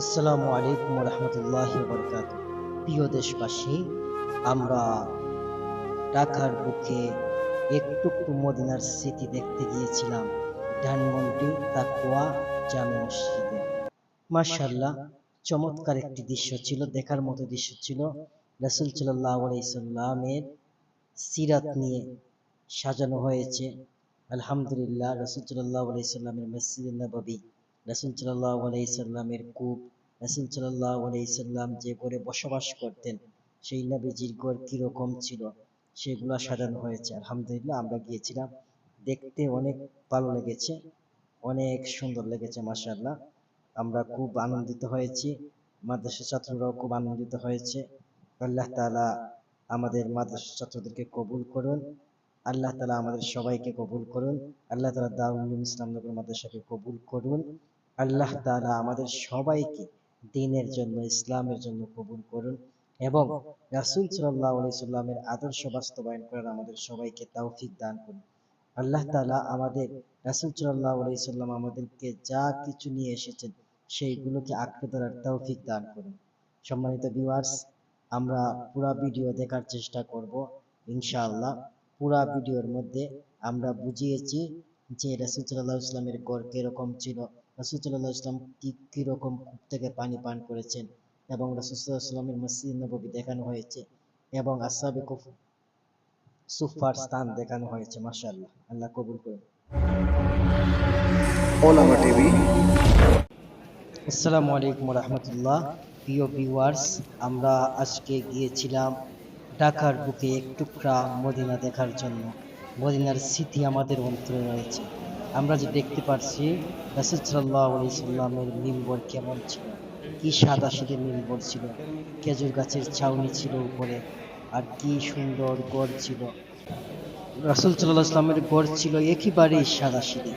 আসসালামু আলাইকুম রহমতুল্লাহ বরকাত প্রিয় দেশবাসী, আমরা ঢাকার বুকে একটু মদিনার স্মৃতি দেখতে গিয়েছিলাম, ধানমন্ডি তাকুয়া জামে মসজিদে। মার্শাল্লাহ চমৎকার একটি দৃশ্য ছিল, দেখার মতো দৃশ্য ছিল। রাসুল সাল্লাহ আলাইসাল্লামের সিরাত নিয়ে সাজানো হয়েছে। আলহামদুলিল্লাহ, রসুল সাল্লাহ আলাইসাল্লামের মসজিদ নবী রাসুল সাল্লাহ আলাইসাল্লামের কূপ, রাসুল সাল্লাহ আলাইসাল্লাম যে ঘরে বসবাস করতেন, সেই নবীজির ঘর কীরকম ছিল? সেগুলো সাজানো হয়েছে। আলহামদুলিল্লাহ, আমরা গিয়েছিলাম। দেখতে অনেক ভালো লেগেছে, অনেক সুন্দর লেগেছে মাসাল্লাহ আমরা খুব আনন্দিত হয়েছি, মাদ্রাসা ছাত্ররাও খুব আনন্দিত হয়েছে। আল্লাহ তালা আমাদের মাদ্রাসা ছাত্রদেরকে কবুল করুন। আল্লাহ তালা আমাদের সবাইকে কবুল করুন। আল্লাহ তালা দাউল ইসলাম নগর মাদ্রাসাকে কবুল করুন। আল্লাহ তালা আমাদের সবাইকে দিনের জন্য, ইসলামের জন্য কবুল করুন এবং রাসুল সাল্লাহ সাল্লামের আদর্শ বাস্তবায়ন করার আমাদের সবাইকে তৌফিক দান করুন। আল্লাহ তালা আমাদের রাসুল সাল্লাহ সাল্লাম আমাদেরকে যা কিছু নিয়ে এসেছেন সেইগুলোকে আঁকড়ে ধরার তৌফিক দান করুন। সম্মানিত ভিউয়ার্স আমরা পুরা ভিডিও দেখার চেষ্টা করব, ইনশাআল্লাহ। পুরা ভিডিওর মধ্যে আমরা বুঝিয়েছি যে রাসুল সাল্লাহ ইসলামের গড় কীরকম ছিল রাসুল সাল্লাহ ইসলাম কি কীরকম কূপ থেকে পানি পান করেছেন এবং রাসুল সাল্লাহ ইসলামের মসজিদ নবী দেখানো হয়েছে এবং আসাবে কুফ সুফার স্থান দেখানো হয়েছে মাশাআল্লাহ। আল্লাহ কবুল করুন। আসসালামু আলাইকুম রহমতুল্লাহ। প্রিয় ভিউয়ার্স আমরা আজকে গিয়েছিলাম ঢাকার বুকে এক টুকরা মদিনা দেখার জন্য। মদিনার স্মৃতি আমাদের অন্তরে রয়েছে। আমরা যে দেখতে পাচ্ছি রাসুল মিম্বর কেমন ছিল? কি সাদা সিধে মিম্বর ছিল? খেজুর গাছের ছাউনি ছিল উপরে। আর কি সুন্দর গড় ছিল। রাসুল সাল্লাহ ইসলামের গড় ছিল একেবারেই সাদা সিধে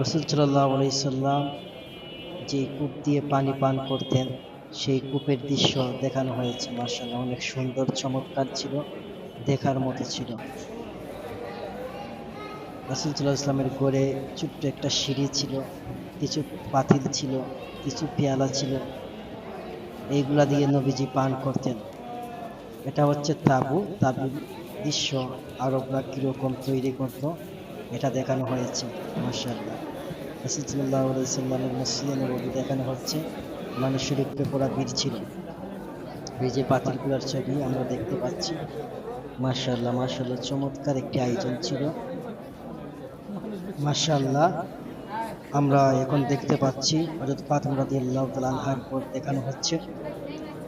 রসুল সাল্লাহ সাল্লাম যে কূপ দিয়ে পানি পান করতেন, সেই কূপের দৃশ্য দেখানো হয়েছে মার্শাল্লাহ অনেক সুন্দর, চমৎকার ছিল। দেখার মতো ছিল। রসুল সাল্লাহ ইসলামের গড়ে ছোট্ট একটা সিঁড়ি ছিল, কিছু পাতিল ছিল, কিছু পেয়ালা ছিল। এইগুলা দিয়ে নবীজি পান করতেন। এটা হচ্ছে তাবু। তাবুর দৃশ্য আরবরা কীরকম তৈরি করত, এটা দেখানো হয়েছে মার্শাল্লাহ রসুল্লাহ সাল্লামের মসজিদে নবী দেখানো হচ্ছে মানুষের উপরে পড়া বীর ছিল। এই যে পাতিলগুলার ছবি আমরা দেখতে পাচ্ছি। মার্শাল্লাহ মার্শাল্লাহ চমৎকার একটি আয়োজন ছিল। মার্শাল্লাহ আমরা এখন দেখতে পাচ্ছি হজরত ফাতেমা রাদিয়াল্লাহু তাআলা আনহার পর দেখানো হচ্ছে।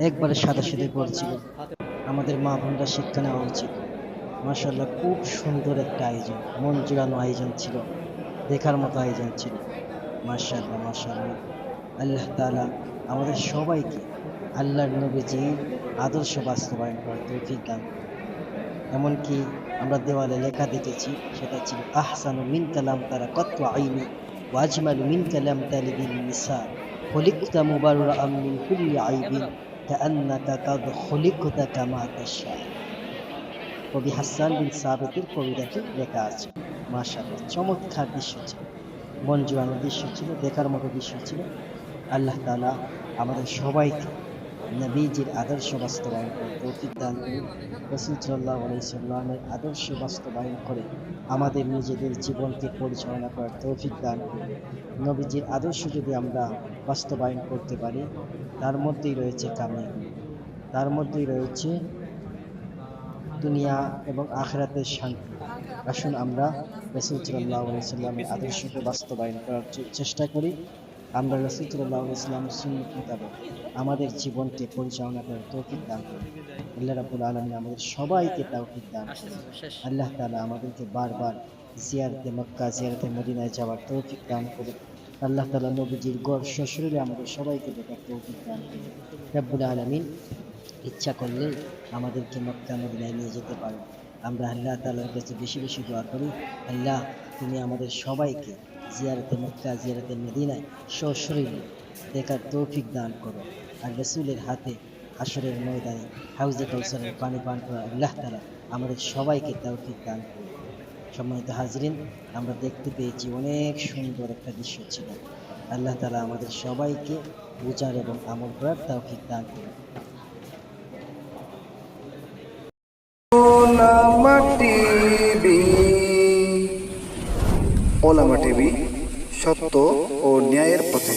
একবারে সাদা সিধে করছিল আমাদের মা বোনরা শিক্ষা নেওয়া উচিত। মার্শাল্লাহ খুব সুন্দর একটা আয়োজন, মন জুড়ানো আয়োজন ছিল, দেখার মতো আয়োজন ছিল। মার্শাল্লাহ মার্শাল্লাহ আল্লাহ তাআলা আমাদের সবাইকে আল্লাহর নবীজি আদর্শ বাস্তবায়ন করার তৌফিক দান। এমনকি আমরা দেওয়ালে লেখা দেখেছি, সেটা ছিল, আহসানু মিন কালাম তারা কত আইনি ওয়াজমালু মিন কালাম তালিবিন নিসা, খলিকতা মুবাররা আম মিন কুল্লি আইবিন কাআন্নাকা কাদ খলিকতা কামা কবি হাসান বিন সাবেতের কবিতাটি লেখা আছে। মাশাআল্লাহ, চমৎকার দৃশ্য ছিল। মন জোড়ানো দৃশ্য ছিল, দেখার মতো দৃশ্য ছিল। আল্লাহ তাআলা আমাদের সবাইকে নবীজির আদর্শ বাস্তবায়ন করে তৌফিক দান রসুল সাল্লাহ সাল্লামের আদর্শ বাস্তবায়ন করে আমাদের নিজেদের জীবনকে পরিচালনা করার তৌফিক দান করুন নবীজির আদর্শ যদি আমরা বাস্তবায়ন করতে পারি, তার মধ্যেই রয়েছে কামিয়াবি তার মধ্যেই রয়েছে দুনিয়া এবং আখরাতের শান্তি। আসুন আমরা রসুল সাল্লাহ সাল্লামের আদর্শকে বাস্তবায়ন করার চেষ্টা করি। আমরা রসিদুল্লাহ ইসলাম সুন্নত মোতাবেক আমাদের জীবনকে পরিচালনা করে তৌফিক দান করুন। আল্লাহ রাবুল আলমী আমাদের সবাইকে তৌফিক দান করুন। আল্লাহ তালা আমাদেরকে বারবার জিয়ারতে মক্কা জিয়ারতে মদিনায় যাওয়ার তৌফিক দান করে আল্লাহ তালা নবীজির গড় শ্বশুরে আমাদের সবাইকে দেখার তৌফিক দান করুন। রাব্বুল আলমিন ইচ্ছা করলে আমাদেরকে মক্কা মদিনায় নিয়ে যেতে পারেন আমরা আল্লাহ তালার কাছে বেশি বেশি দোয়া করি, আল্লাহ তুমি আমাদের সবাইকে জিয়ারতে মক্কা, জিয়ারতে মদিনায় সশরীরে দেখার তৌফিক দান করো। আর রসুলের হাতে হাসরের ময়দানে হাউজে কৌসরের পানি পান করা আল্লাহ তালা আমাদের সবাইকে তৌফিক দান করো সম্মানিত হাজরিন, আমরা দেখতে পেয়েছি অনেক সুন্দর একটা দৃশ্য ছিল। আল্লাহ তালা আমাদের সবাইকে বুঝার এবং আমল করার তৌফিক দান করুন। ওলামা টিভি। ওলামা টিভি সত্য ও ন্যায়ের পথে।